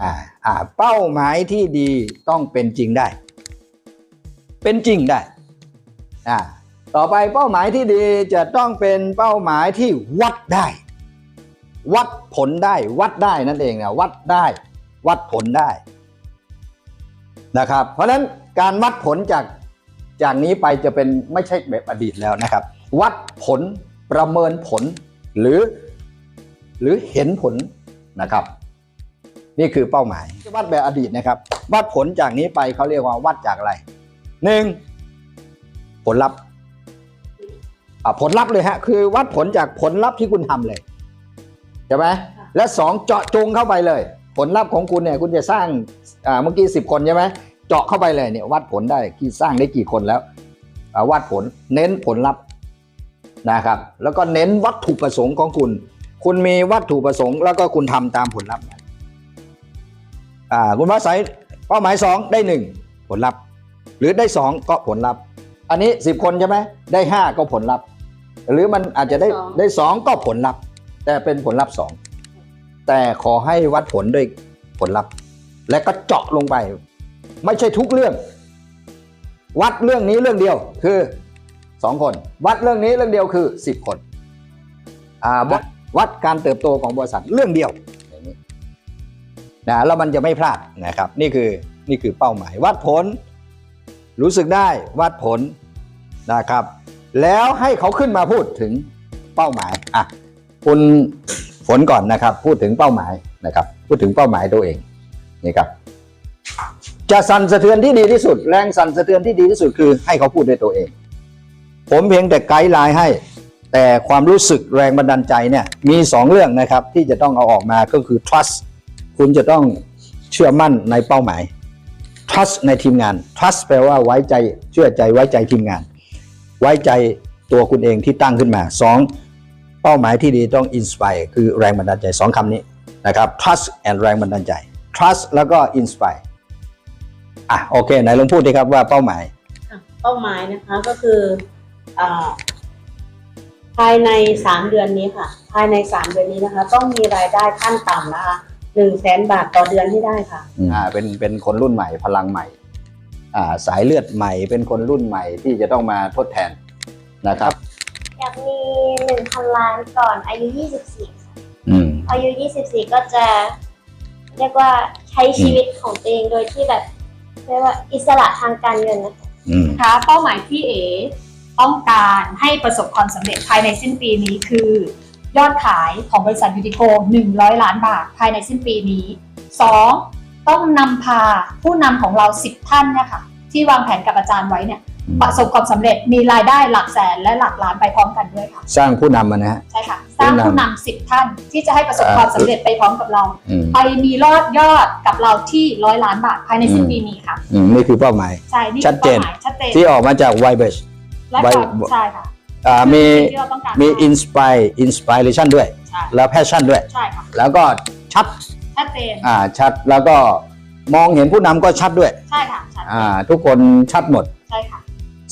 อ่าเป้าหมายที่ดีต้องเป็นจริงได้ เป็นจริงได้อ่าต่อไปเป้าหมายที่ดีจะต้องเป็นเป้าหมายที่วัดได้ วัดผลได้วัดได้นั่นเองนะวัดได้ วัดผลได้นะครับ เพราะฉะนั้นการวัดผลจากจากนี้ไปจะเป็นไม่ใช่แบบอดีตแล้วนะครับ วัดผลประเมินผลหรือ หรือเห็นผลนะครับ นี่คือเป้าหมายวัดแบบอดีตนะครับ วัดผลจากนี้ไปเขาเรียกว่าวัดจากอะไรหนึ่งผลลัพธ์ผลลัพธ์เลยฮะ คือวัดผลจากผลลัพธ์ที่คุณทำเลยใช่ไหมและสองเจาะจงเข้าไปเลย ผลลัพธ์ของคุณเนี่ย คุณจะสร้างเมื่อกี้สิบคนใช่ไหมเจาะเข้าไปเลยเนี่ย วัดผลได้กี่สร้างได้กี่คนแล้วอ่าวัดผลเน้นผลลัพธ์นะครับ แล้วก็เน้นวัตถุประสงค์ของคุณ คุณมีวัตถุประสงค์ แล้วก็คุณทำตามผลลัพธ์ อ่าคุณว่าสายเป้าหมายสองได้หนึ่งผลลัพธ์ หรือได้สองก็ผลลัพธ์ อันนี้สิบคนใช่ไหมได้ห้าก็ผลลัพธ์ หรือมันอาจจะได้สองได้สองก็ผลลัพธ์ แต่เป็นผลลัพธ์สองแต่ขอให้วัดผลด้วยผลลัพธ์ และก็เจาะลงไป ไม่ใช่ทุกเรื่อง วัดเรื่องนี้เรื่องเดียวคือสองคน วัดเรื่องนี้เรื่องเดียวคือสิบคนอ่าวัดวัดการเติบโตของบริษัทเรื่องเดียวอย่างนี้ นะแล้วมันจะไม่พลาดนะครับ นี่คือนี่คือเป้าหมาย วัดผล รู้สึกได้วัดผลนะครับ แล้วให้เขาขึ้นมาพูดถึงเป้าหมายอะคุณฝนก่อนนะครับ พูดถึงเป้าหมายนะครับ พูดถึงเป้าหมายตัวเองนี่ครับจะสั่นสะเทือนที่ดีที่สุด แรงสั่นสะเทือนที่ดีที่สุดคือให้เขาพูดด้วยตัวเอง ผมเพียงแต่ไกด์ไลน์ให้ แต่ความรู้สึกแรงบันดาลใจเนี่ยมีสองเรื่องนะครับ ที่จะต้องเอาออกมาก็คือ trust คุณจะต้องเชื่อมั่นในเป้าหมาย trust ในทีมงาน trust แปลว่าไว้ใจเชื่อใจไว้ใจทีมงาน ไว้ใจตัวคุณเองที่ตั้งขึ้นมาสองเป้าหมายที่ดีต้อง inspire คือแรงบันดาลใจสองคำนี้นะครับ trust and แรงบันดาลใจ trust แล้วก็ inspire อะโอเคไหนลองพูดดีครับว่าเป้าหมาย เป้าหมายนะคะก็คืออภายในสามเดือนนี้ค่ะ ภายในสามเดือนนี้นะคะ ต้องมีรายได้ขั้นต่ำนะคะ หนึ่งแสนบาทต่อเดือนให้ได้ค่ะ อ่าเป็นเป็นคนรุ่นใหม่พลังใหม่อ่าสายเลือดใหม่เป็นคนรุ่นใหม่ที่จะต้องมาทดแทนนะครับ อยากมีหนึ่งพันล้านก่อนอายุ 24ค่ะอืม อายุ 24 ก็จะ เรียกว่าใช้ชีวิตของตัวเองโดยที่แบบเรียกว่าอิสระทางการเงินนะคะ อืม นะคะเป้าหมายที่เอต้องการให้ประสบความสำเร็จภายในสิ้นปีนี้คือ ยอดขายของบริษัทยูดิโค100 ล้านบาทภายในสิ้นปีนี้ 2. ต้องนำพาผู้นำของเรา 10 ท่านเนี่ยค่ะที่วางแผนกับอาจารย์ไว้เนี่ยประสบความสำเร็จมีรายได้หลักแสนและหลักล้านไปพร้อมกันด้วยค่ะ สร้างผู้นำมานะฮะ ใช่ค่ะ สร้างผู้นำ10ท่านที่จะให้ประสบความสำเร็จไปพร้อมกับเรา อืม ไปมีรอดยอดกับเราที่ร้อยล้านบาทภายในสิ้นอืมปีนี้ค่ะ อืมนี่คือเป้าหมาย ใช่นี่ชัคืดอเจเป้านหมายชัดเจนที่ออกมาจาก y b e s และไว้ก็ใช่ค่ะ อ่ามีสิ่งที่เราต้องการมี inspire inspiration ด้วย ใช่แล้ว passion ด้วย ใช่ค่ะแล้วก็ชัดชัดเจนอ่าชัดแล้วก็มองเห็นผู้นำก็ชัดด้วยใช่ค่ะชัดเจอ่านทุกคนชัดหมด ใช่ค่ะ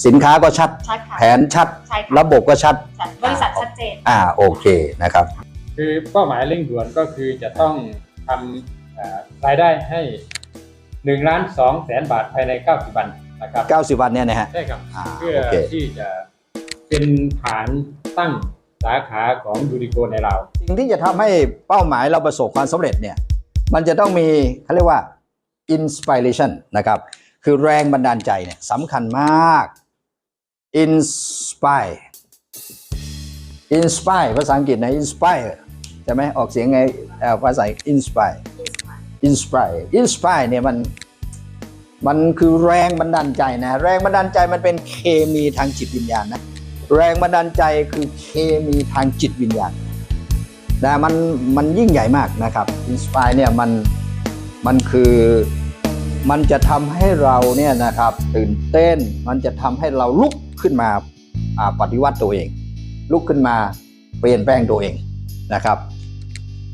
สินค้าก็ชัด ชัดค่ะแผนชัด ใช่ค่ะระบบก็ชัดใช่บริษัทชัดเจน อ่าโอเคนะครับ คือเป้าหมายเร่งด่วนก็คือจะต้องทำเอ่อรายได้ให้1ล้าน2แสนบาทภายใน 90 วันนะครับ90 วันเนี่ยนะฮะ ใช่ครับ อ่าเพื่อโอเค ที่จะ เป็นฐานตั้งสาขาของยูริโกในเราสิ่งที่จะทำให้เป้าหมายเราประสบความสำเร็จเนี่ยมันจะต้องมีเขาเรียกว่า inspiration นะครับ คือแรงบันดาลใจเนี่ยสำคัญมาก inspire inspire ภาษาอังกฤษนะ inspire ใช่ไหมออกเสียงไงเอ่อภาษา inspire inspire inspire เนี่ยมันมันคือแรงบันดาลใจนะ แรงบันดาลใจมันเป็นเคมีทางจิตวิญญาณนะ แรงบันดาลใจคือเคมีทางจิตวิญญาณแต่มันมันยิ่งใหญ่มากนะครับอินสปายเนี่ยมันมันคือมันจะทำให้เราเนี่ยนะครับตื่นเต้นมันจะทำให้เราลุกขึ้นมาอ่าปฏิวัติตัวเอง ลุกขึ้นมาเปลี่ยนแปลงตัวเองนะครับ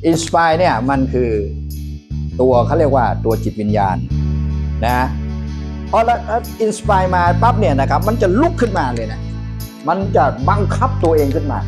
อินสปายเนี่ยมันคือตัวเขาเรียกว่าตัวจิตวิญญาณนะพอแล้วอินสปายมาปั๊บเนี่ยนะครับมันจะลุกขึ้นมาเลยนะ มันจะบังคับตัวเองขึ้นมา